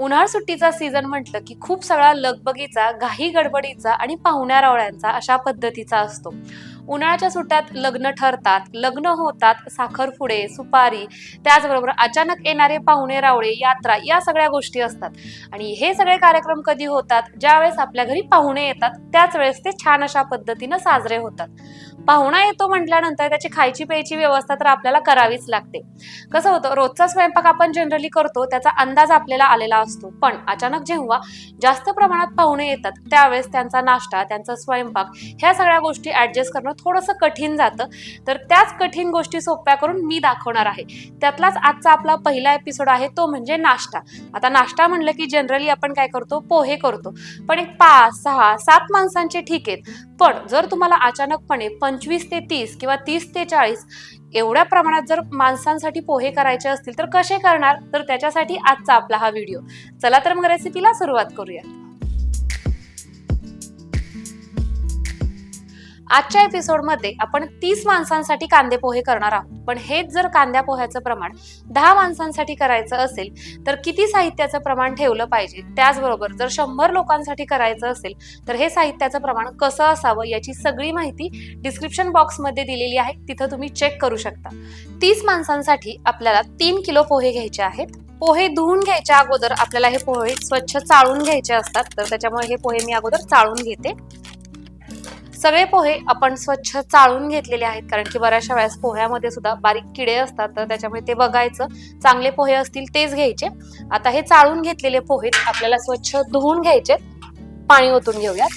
उन्हाळ सुट्टीचा सीझन म्हटलं की खूप सगळा लगबगीचा घाई गडबडीचा आणि पाहुण्या रावळ्यांचा अशा पद्धतीचा असतो. उन्हाळ्याच्या सुट्ट्यात लग्न ठरतात लग्न होतात साखरपुडे सुपारी त्याचबरोबर अचानक येणारे पाहुणे रावळे यात्रा या सगळ्या गोष्टी असतात. आणि हे सगळे कार्यक्रम कधी होतात? ज्यावेळेस आपल्या घरी पाहुणे येतात त्याच वेळेस ते छान अशा पद्धतीनं साजरे होतात. पाहुणा येतो म्हटल्यानंतर त्याची खायची प्यायची व्यवस्था तर आपल्याला करावीच लागते. कसं होतं रोजचा स्वयंपाक आपण जनरली करतो त्याचा अंदाज आपल्याला आलेला असतो. पण अचानक जेव्हा जास्त प्रमाणात पाहुणे येतात त्यावेळेस त्यांचा नाश्ता त्यांचा स्वयंपाक ह्या सगळ्या गोष्टी ऍडजस्ट करणं थोडंसं कठीण जातं. तर त्याच कठीण गोष्टी सोप्या करून मी दाखवणार आहे. त्यातलाच आजचा आपला पहिला एपिसोड आहे तो म्हणजे नाश्ता. आता नाश्ता म्हणलं की जनरली आपण काय करतो? पोहे करतो. पण एक पाच सहा सात माणसांचे ठीक आहेत. पण जर तुम्हाला अचानकपणे पंचवीस ते तीस किंवा तीस ते चाळीस एवढ्या प्रमाणात जर माणसांसाठी पोहे करायचे असतील तर कसे करणार? तर त्याच्यासाठी आजचा आपला हा व्हिडिओ चला तर मग रेसिपीला सुरुवात करूया. आजच्या एपिसोडमध्ये आपण तीस माणसांसाठी कांदे पोहे करणार आहोत. पण हेच जर कांद्या पोह्याचं प्रमाण दहा माणसांसाठी करायचं असेल तर किती साहित्याचं प्रमाण ठेवलं पाहिजे? त्याचबरोबर जर शंभर लोकांसाठी करायचं असेल तर हे साहित्याचं प्रमाण कसं असावं याची सगळी माहिती डिस्क्रिप्शन बॉक्समध्ये दिलेली आहे. तिथं तुम्ही चेक करू शकता. तीस माणसांसाठी आपल्याला तीन किलो पोहे घ्यायचे आहेत. पोहे धुवून घ्यायच्या अगोदर आपल्याला हे पोहे स्वच्छ चाळून घ्यायचे असतात तर त्याच्यामुळे हे पोहे मी अगोदर चाळून घेते. सगळे पोहे आपण स्वच्छ चाळून घेतलेले आहेत कारण की बऱ्याचशा वेळेस पोह्यामध्ये सुद्धा बारीक किडे असतात तर त्याच्यामुळे ते बघायचं. चांगले पोहे असतील तेच घ्यायचे. आता हे चाळून घेतलेले पोहे आपल्याला स्वच्छ धुवून घ्यायचे. पाणी ओतून घेऊयात.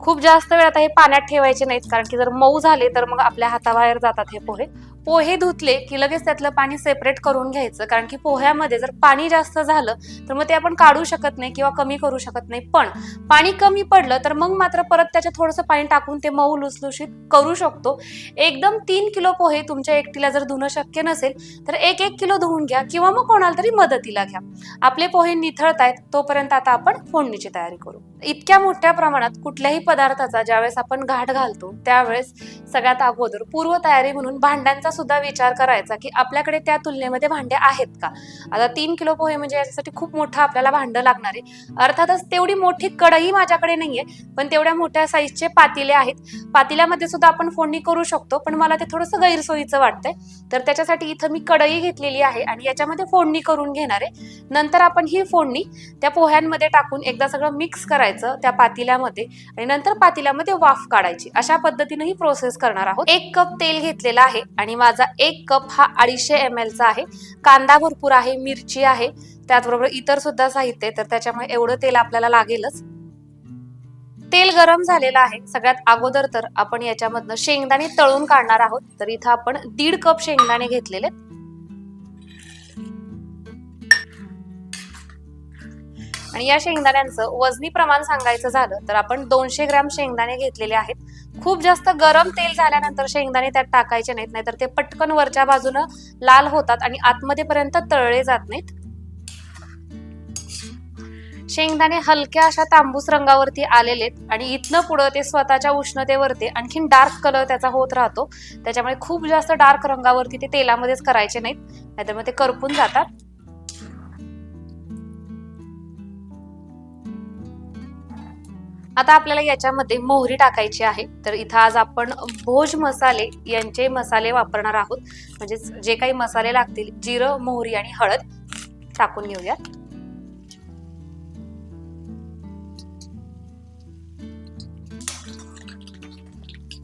खूप जास्त वेळ आता हे पाण्यात ठेवायचे नाहीत कारण की जर मऊ झाले तर मग आपल्या हाताबाहेर जातात हे पोहे. पोहे धुतले की लगेच त्यातलं पाणी सेपरेट करून घ्यायचं. कारण की पोह्यामध्ये जर पाणी जास्त झालं तर मग ते आपण काढू शकत नाही किंवा कमी करू शकत नाही. पण पाणी कमी पडलं तर मग मात्र परत त्याच्यात थोडंसं पाणी टाकून ते मऊ लुसलुशीत करू शकतो. एकदम तीन किलो पोहे तुमच्या एकटीला जर धुणं शक्य नसेल तर एक एक किलो धुवून घ्या किंवा मग कोणाला तरी मदतीला घ्या. आपले पोहे निथळतायत तोपर्यंत आता आपण फोडणीची तयारी करू. इतक्या मोठ्या प्रमाणात कुठल्याही पदार्थाचा ज्यावेळेस आपण घाट घालतो त्यावेळेस सगळ्यात अगोदर पूर्वतयारी म्हणून भांड्यांचा सुद्धा विचार करायचा की आपल्याकडे त्या तुलनेमध्ये भांडे आहेत का? आता तीन किलो पोहे म्हणजे याच्यासाठी खूप मोठं आपल्याला भांडं लागणार आहे. अर्थातच तेवढी मोठी कढई माझ्याकडे नाहीये पण तेवढ्या मोठ्या साईजचे पातिले आहेत. पातिल्यामध्ये सुद्धा आपण फोडणी करू शकतो पण मला ते थोडंसं गैरसोयीचं वाटतंय. तर त्याच्यासाठी इथं मी कढई घेतलेली आहे आणि याच्यामध्ये फोडणी करून घेणार आहे. नंतर आपण ही फोडणी त्या पोह्यांमध्ये टाकून एकदा सगळं मिक्स करायचं त्या पातिल्यामध्ये आणि नंतर पातिल्यामध्ये वाफ काढायची. अशा पद्धतीने ही प्रोसेस करणार आहोत. एक कप तेल घेतलेला आहे आणि माझा एक कप हा अडीचशे एम चा आहे. कांदा भरपूर आहे मिरची आहे. त्याचबरोबर इतर सुद्धा साहित्य आहे, तर त्याच्यामुळे एवढं तेल आपल्याला लागेलच. तेल गरम झालेलं आहे. सगळ्यात अगोदर तर आपण याच्यामधनं शेंगदाणे तळून काढणार आहोत. तर इथं आपण दीड कप शेंगदाणे घेतलेले. आणि या शेंगदाण्यांचं वजनी प्रमाण सांगायचं झालं तर आपण दोनशे ग्रॅम शेंगदाणे घेतलेले आहेत. खूप जास्त गरम तेल झाल्यानंतर शेंगदाणे त्यात टाकायचे नाहीत नाहीतर ते पटकन वरच्या बाजूनं लाल होतात आणि आतमध्ये पर्यंत तळले जात नाहीत. शेंगदाणे हलक्या अशा तांबूस रंगावरती आलेले आहेत आणि इथनं पुढं ते स्वतःच्या उष्णतेवरती आणखीन डार्क कलर त्याचा होत राहतो. त्याच्यामुळे खूप जास्त डार्क रंगावरती ते तेलामध्येच करायचे नाहीत नाहीतर मग ते करपून जातात. आता आपल्याला याच्यामध्ये मोहरी टाकायची आहे. तर इथं आज आपण भोज मसाले यांचे मसाले वापरणार आहोत. म्हणजे जे काही मसाले लागतील जिरं मोहरी आणि हळद टाकून घेऊयात.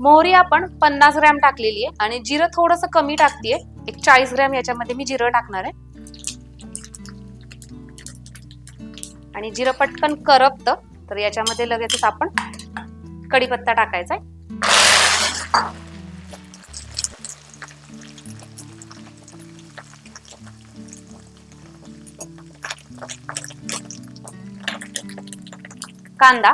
मोहरी आपण पन्नास ग्रॅम टाकलेली आहे आणि जिरं थोडंसं कमी टाकतीये. एक चाळीस ग्रॅम याच्यामध्ये मी जिरं टाकणार आहे. आणि जिरं पटकन करपतं. तर याच्यामध्ये लगेचच आपण कढीपत्ता टाकायचा आहे. कांदा.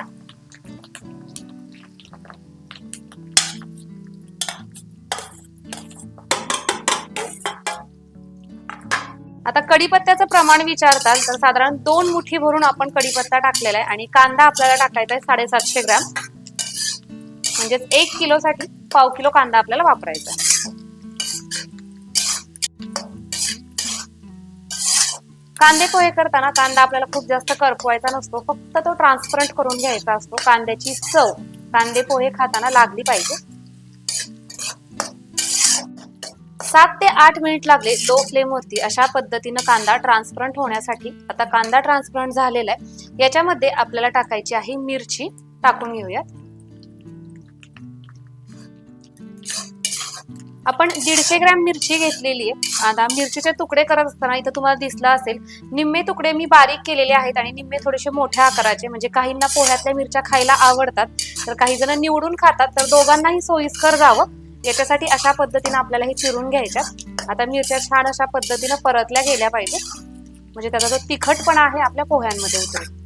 कढीपत्त्याचं प्रमाण विचारताल तर साधारण दोन मुठी भरून आपण कढीपत्ता टाकलेला आहे आणि कांदा आपल्याला टाकायचा आहे साडेसातशे ग्रॅम. म्हणजेच एक किलोसाठी पाव किलो कांदा आपल्याला वापरायचा कांदे पोहे करताना कांदा आपल्याला खूप जास्त करपवायचा नसतो फक्त तो ट्रान्सपरंट करून घ्यायचा असतो. कांद्याची चव कांदे पोहे खाताना लागली पाहिजे. सात ते आठ मिनिट लागले लो फ्लेम होती अशा पद्धतीनं कांदा ट्रान्सपरंट होण्यासाठी. आता कांदा ट्रान्सपरंट झालेला आहे. याच्यामध्ये आपल्याला टाकायची आहे मिरची. टाकून घेऊयात. आपण दीडशे ग्रॅम मिरची घेतलेली आहे. आता मिरचीचे तुकडे करत असताना इथं तुम्हाला दिसलं असेल निम्मे तुकडे मी बारीक केलेले आहेत आणि निम्मे थोडेसे मोठ्या आकाराचे म्हणजे काहींना पोह्यातल्या मिरच्या खायला आवडतात. तर काही जण निवडून खातात तर दोघांनाही सोयीस्कर जावं. याच्यासाठी अशा पद्धतीने आपल्याला हे चिरून घ्यायच्या आता मिरच्या छान अशा पद्धतीनं परतल्या गेल्या पाहिजेत म्हणजे त्याचा जो तिखटपणा आहे आपल्या पोह्यांमध्ये उतरेल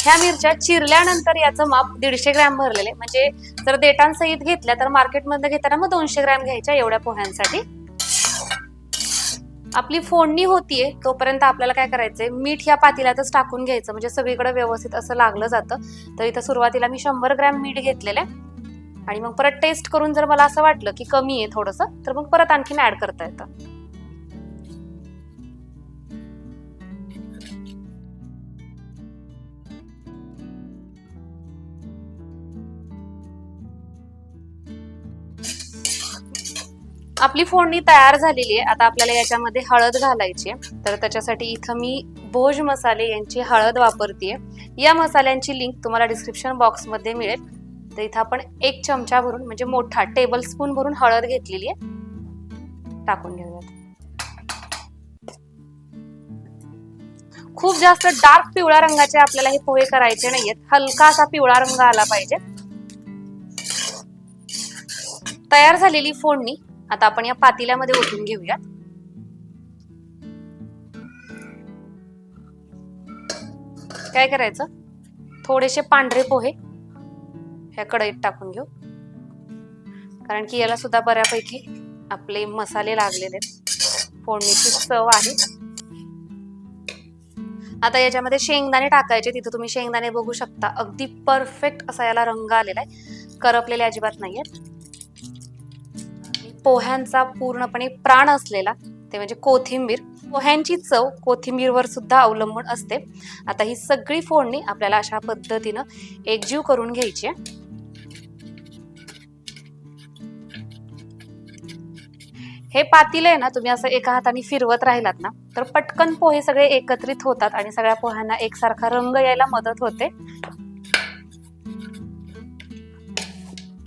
ह्या मिरच्या चिरल्यानंतर याचं माप दीडशे ग्रॅम भरलेले म्हणजे जर देटांसहित घेतल्या तर मार्केटमध्ये घेताना मग दोनशे ग्रॅम घ्यायच्या एवढ्या पोह्यांसाठी. आपली फोडणी होतीये तोपर्यंत आपल्याला काय करायचंय? मीठ या पातेल्यातच टाकून घ्यायचं. म्हणजे सगळीकडे व्यवस्थित असं लागलं जातं. तर इथं सुरुवातीला मी शंभर ग्रॅम मीठ घेतलेलं आहे. आणि मग परत टेस्ट करून जर मला असं वाटलं की कमी आहे थोडंसं तर मग परत आणखीन ऍड करता येतं. आपली फोडणी तयार झालेली आहे. आता आपल्याला याच्यामध्ये हळद घालायची आहे. तर त्याच्यासाठी इथं मी भोज मसाले यांची हळद वापरतीये. या मसाल्यांची लिंक तुम्हाला डिस्क्रिप्शन बॉक्समध्ये मिळेल. तर इथं आपण एक चमचा भरून म्हणजे मोठा टेबल स्पून भरून हळद घेतलेली आहे. टाकून घेऊयात. खूप जास्त डार्क पिवळ्या रंगाचे आपल्याला हे पोहे करायचे नाहीयेत. हलका असा पिवळा रंग आला पाहिजे. तयार झालेली फोडणी आता आपण या पातेल्यामध्ये ओतून घेऊयात. काय करायचं? थोडेसे पांढरे पोहे ह्या कढईत टाकून घेऊ. कारण की याला सुद्धा बऱ्यापैकी आपले मसाले लागलेले फोडणीची चव आहे. आता याच्यामध्ये शेंगदाणे टाकायचे तिथं तुम्ही शेंगदाणे बघू शकता. अगदी परफेक्ट असा याला रंग आलेला आहे. करपलेले अजिबात नाहीये. पोह्यांचा पूर्णपणे प्राण असलेला ते म्हणजे कोथिंबीर. पोह्यांची चव कोथिंबीरवर सुद्धा अवलंबून असते. आता ही सगळी फोडणी आपल्याला अशा पद्धतीनं एकजीव करून घ्यायची आहे. हे पातील आहे ना तुम्ही असं एका हाताने फिरवत राहिलात ना तर पटकन पोहे सगळे एकत्रित होतात आणि सगळ्या पोह्यांना एकसारखा रंग यायला मदत होते.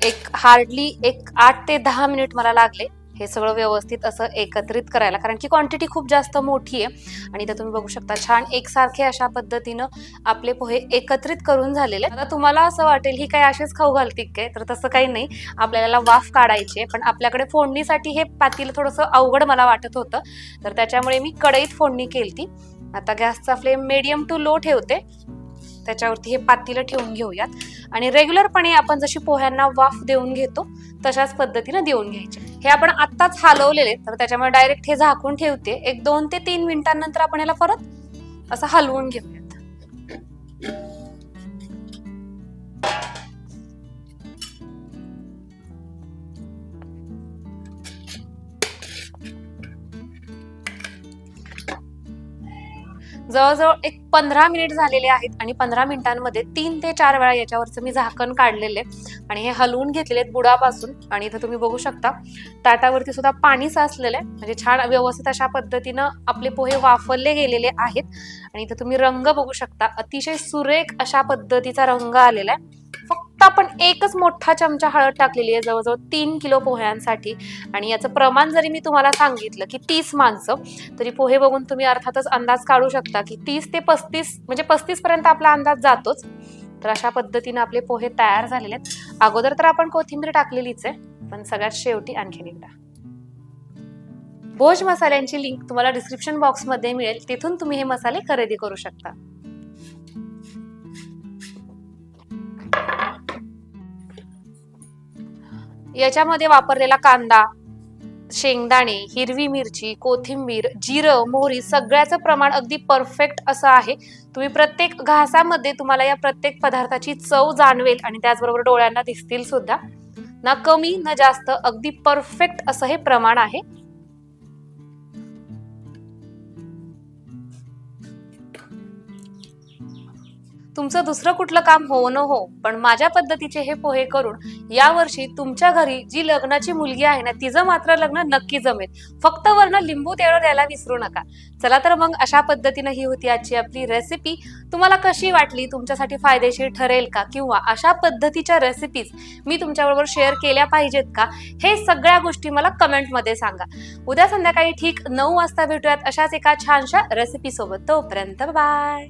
एक हार्डली एक आठ ते दहा मिनिट मला लागले. हे सगळं व्यवस्थित असं एकत्रित करायला. कारण की क्वांटिटी खूप जास्त मोठी आहे आणि इथं तुम्ही बघू शकता छान एकसारखे अशा पद्धतीनं आपले पोहे एकत्रित करून झालेले आता तुम्हाला असं वाटेल ही काय असेच खाऊ घालते काय? तर तसं काही नाही. आपल्याला वाफ काढायची आहे पण आपल्याकडे फोडणीसाठी हे पातील थोडंसं अवघड मला वाटत होतं. तर त्याच्यामुळे मी कढईत फोडणी केली आता गॅसचा फ्लेम मीडियम टू लो ठेवते. त्याच्यावरती हे पातीलं ठेवून घेऊयात. आणि रेग्युलरपणे आपण जशी पोह्यांना वाफ देऊन घेतो तशाच पद्धतीनं देऊन घ्यायचे. हे आपण आत्ताच हलवलेले तर त्याच्यामुळे डायरेक्ट हे झाकून ठेवते. एक दोन ते तीन मिनिटांनंतर आपण याला परत असं हलवून घेऊयात. जवळजवळ एक पंधरा मिनिट झालेले आहेत आणि पंधरा मिनिटांमध्ये तीन ते चार वेळा याच्यावरचं मी झाकण काढलेले. आणि हे हलवून घेतलेले आहेत बुडापासून. आणि इथं तुम्ही बघू शकता ताटावरती सुद्धा पाणी साचलेलं आहे म्हणजे छान व्यवस्थित अशा पद्धतीनं आपले पोहे वाफरले गेलेले आहेत. आणि इथं तुम्ही रंग बघू शकता अतिशय सुरेख अशा पद्धतीचा रंग आलेला आहे. फक्त आपण एकच मोठा चमचा हळद टाकलेली आहे जवळजवळ तीन किलो पोह्यांसाठी. आणि याचं प्रमाण जरी मी तुम्हाला सांगितलं की तीस माणसं तरी पोहे बघून तुम्ही अर्थातच अंदाज काढू शकता की तीस ते पस्तीस म्हणजे पस्तीस पर्यंत आपला अंदाज जातोच. तर अशा पद्धतीने आपले पोहे तयार झालेले आहेत. अगोदर तर आपण कोथिंबीर टाकलेलीच आहे पण सगळ्यात शेवटी आणखीन एकदा. भोज मसाल्यांची लिंक तुम्हाला डिस्क्रिप्शन बॉक्समध्ये मिळेल. तिथून तुम्ही हे मसाले खरेदी करू शकता. याच्यामध्ये वापरलेला कांदा शेंगदाणे हिरवी मिरची कोथिंबीर जिरं मोहरी सगळ्याचं प्रमाण अगदी परफेक्ट असं आहे. तुम्ही प्रत्येक घासामध्ये तुम्हाला या प्रत्येक पदार्थाची चव जाणवेल आणि त्याचबरोबर डोळ्यांना दिसतील सुद्धा. ना कमी ना जास्त अगदी परफेक्ट असं हे प्रमाण आहे. तुमचं दुसरं कुठलं काम हो न हो पण माझ्या पद्धतीचे हे पोहे करून यावर्षी तुमच्या घरी जी लग्नाची मुलगी आहे ना तिचं मात्र लग्न नक्की जमेल. फक्त वरनं लिंबू तेवढं द्यायला विसरू नका. चला तर मग अशा पद्धतीनं ही होती आजची आपली रेसिपी तुम्हाला कशी वाटली? तुमच्यासाठी फायदेशीर ठरेल का? किंवा अशा पद्धतीच्या रेसिपीज मी तुमच्याबरोबर शेअर केल्या पाहिजेत का? हे सगळ्या गोष्टी मला कमेंटमध्ये सांगा. उद्या संध्याकाळी ठीक नऊ वाजता भेटूयात अशाच एका छानशा रेसिपी सोबत. तोपर्यंत बाय